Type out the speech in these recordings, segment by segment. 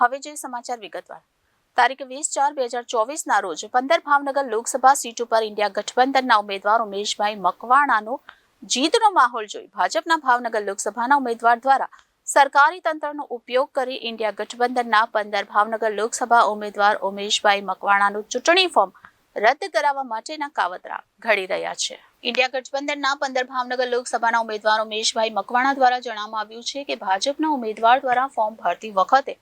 હવે જે સમાચાર વિગતવાર. તારીખ વીસ ચાર બે હજાર ચોવીસના રોજ પંદર ભાવનગર લોકસભા સીટ ઉપર ઇન્ડિયા ગઠબંધનના ઉમેદવાર ઉમેશભાઈ મકવાણાનો જીતનો માહોલ જોઈ ભાજપના ભાવનગર લોકસભાના ઉમેદવાર દ્વારા સરકારી તંત્રનો ઉપયોગ કરી ઇન્ડિયા ગઠબંધનના પંદર ભાવનગર લોકસભા ઉમેદવાર ઉમેશભાઈ મકવાણાનું ચૂંટણી ફોર્મ રદ કરાવવા માટેના કાવતરા ઘડી રહ્યા છે. ઇન્ડિયા ગઠબંધનના પંદર ભાવનગર લોકસભાના ઉમેદવાર ઉમેશભાઈ મકવાણા દ્વારા જણાવવામાં આવ્યું છે કે ભાજપના ઉમેદવાર દ્વારા ફોર્મ ભરતી વખતે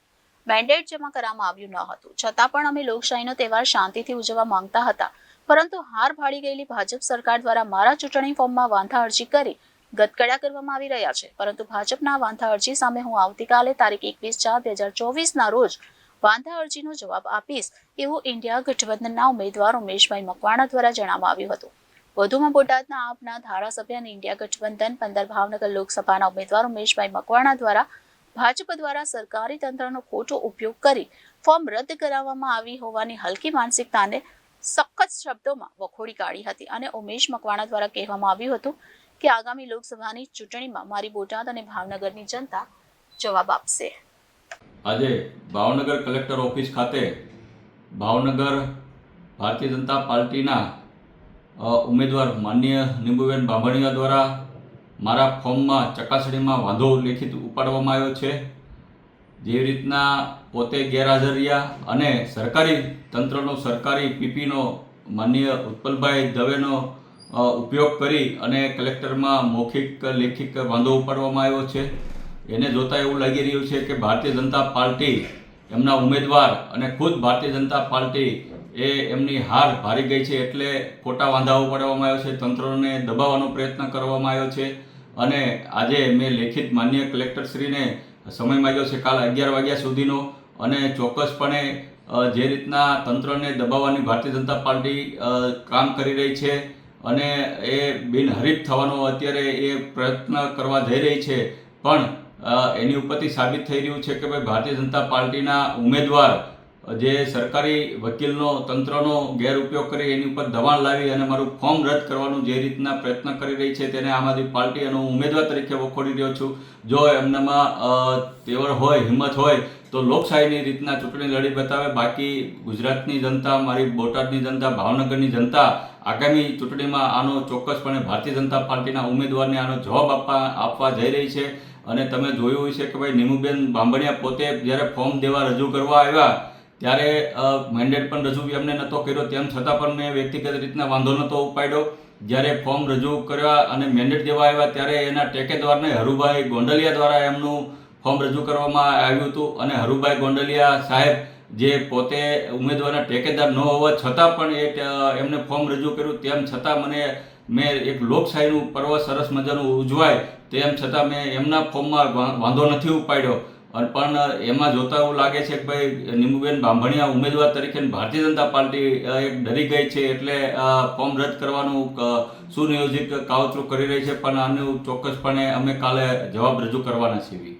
મેન્ડેટ જમા કરવામાં આવ્યું ન હતું. છતાં પણ અમે લોકશાહીનો તહેવાર શાંતિથી ઉજવવા માંગતા હતા. પરંતુ હાર ભાડી ગયેલી ભાજપ સરકાર દ્વારા મારા ચૂંટણી ફોર્મમાં વાંધા અરજી કરી ગતકડા કરવામાં આવી રહ્યા છે. પરંતુ ભાજપના વાંધા અરજી સામે હું આવતીકાલે તારીખ એકવીસ ચાર બે હજાર ચોવીસના રોજ વાંધા અરજીનો જવાબ આપીશ એવું ઇન્ડિયા ગઠબંધનના ઉમેદવાર ઉમેશભાઈ મકવાણા દ્વારા જણાવવામાં આવ્યું હતું. વધુમાં બોટાદના આપના ધારાસભ્ય અને ઇન્ડિયા ગઠબંધન પંદર ભાવનગર લોકસભાના ઉમેદવાર ઉમેશભાઈ મકવાણા દ્વારા ભાજપ દ્વારા સરકારી તંત્રનો ખોટો ઉપયોગ કરી ફોર્મ રદ કરાવવામાં આવી હોવાની હલકી માનસિકતાને સખત શબ્દોમાં વખોડી કાઢી હતી અને ઉમેશ મકવાણા દ્વારા કહેવામાં આવ્યું હતું કે આગામી લોકસભાની ચૂંટણીમાં મારી બોટાદ અને ભાવનગરની જનતા જવાબ આપશે. આજે ભાવનગર કલેક્ટર ઓફિસ ખાતે ભાવનગર ભારતીય જનતા પાર્ટીના ઉમેદવાર માન્ય નિંબુબેન બાંભણિયા દ્વારા મારા ફોર્મમાં ચકાસણીમાં વાંધો લેખિત ઉપાડવામાં આવ્યો છે. જેવી રીતના પોતે ગેરહાજર રહ્યા અને સરકારી તંત્રનો સરકારી પીપીનો માન્ય ઉત્પલભાઈ દવેનો ઉપયોગ કરી અને કલેક્ટરમાં મૌખિક લેખિત વાંધો ઉપાડવામાં આવ્યો છે. એને જોતાં એવું લાગી રહ્યું છે કે ભારતીય જનતા પાર્ટી એમના ઉમેદવાર અને ખુદ ભારતીય જનતા પાર્ટી એ એમની હાર ભારી ગઈ છે એટલે ખોટા વાંધાઓ પાડવામાં આવ્યો છે, તંત્રને દબાવવાનો પ્રયત્ન કરવામાં આવ્યો છે. અને આજે મેં લેખિત માન્ય કલેક્ટરશ્રીને સમય માંગ્યો છે કાલ અગિયાર વાગ્યા સુધીનો. અને ચોક્કસપણે જે રીતના તંત્રને દબાવવાની ભારતીય જનતા પાર્ટી કામ કરી રહી છે અને એ બિનહરીફ થવાનો અત્યારે એ પ્રયત્ન કરવા જઈ રહી છે, પણ એની ઉપરથી સાબિત થઈ રહ્યું છે કે ભાઈ, ભારતીય જનતા પાર્ટીના ઉમેદવાર જે સરકારી વકીલનો, તંત્રનો ગેરઉપયોગ કરી એની ઉપર દબાણ લાવી અને મારું ફોર્મ રદ કરવાનું જે રીતના પ્રયત્ન કરી રહી છે તેને આમ આદમી પાર્ટી અને હું ઉમેદવાર તરીકે વખોડી રહ્યો છું. જો એમનામાં તેવર હોય, હિંમત હોય, તો લોકશાહીની રીતના ચૂંટણી લડી બતાવે. બાકી ગુજરાતની જનતા, મારી બોટાદની જનતા, ભાવનગરની જનતા આગામી ચૂંટણીમાં આનો ચોક્કસપણે ભારતીય જનતા પાર્ટીના ઉમેદવારને આનો જવાબ આપવા આપવા જઈ રહી છે. અને તમે જોયું હશે કે ભાઈ નીમુબેન બાંભણિયા પોતે જ્યારે ફોર્મ દેવા રજૂ કરવા આવ્યા ત્યારે મેન્ડેટ પણ રજૂ એમને નહોતો કર્યો. તેમ છતાં પણ મેં વ્યક્તિગત રીતના વાંધો નહોતો ઉપાડ્યો. જ્યારે ફોર્મ રજૂ કર્યા અને મેન્ડેટ દેવા આવ્યા, ત્યારે એના ટેકેદારને હરુભાઈ ગોંડલિયા દ્વારા એમનું ફોર્મ રજૂ કરવામાં આવ્યું હતું. અને હરુભાઈ ગોંડલિયા સાહેબ જે પોતે ઉમેદવારના ટેકેદાર ન હોવા છતાં પણ એ એમને ફોર્મ રજૂ કર્યું. તેમ છતાં મને, મેં એક લોકશાહીનું પર્વ સરસ મજાનું ઉજવાય. તેમ છતાં મેં એમના ફોર્મમાં વાંધો નથી ઉપાડ્યો. અને પણ એમાં જોતા એવું લાગે છે કે ભાઈ, નીમુબેન બાંભણિયા ઉમેદવાર તરીકે ભારતીય જનતા પાર્ટી એક ડરી ગઈ છે એટલે ફોર્મ રદ કરવાનું સુનિયોજિત કાવતરું કરી રહી છે. પણ આનું ચોક્કસપણે અમે કાલે જવાબ રજૂ કરવાના છીએ.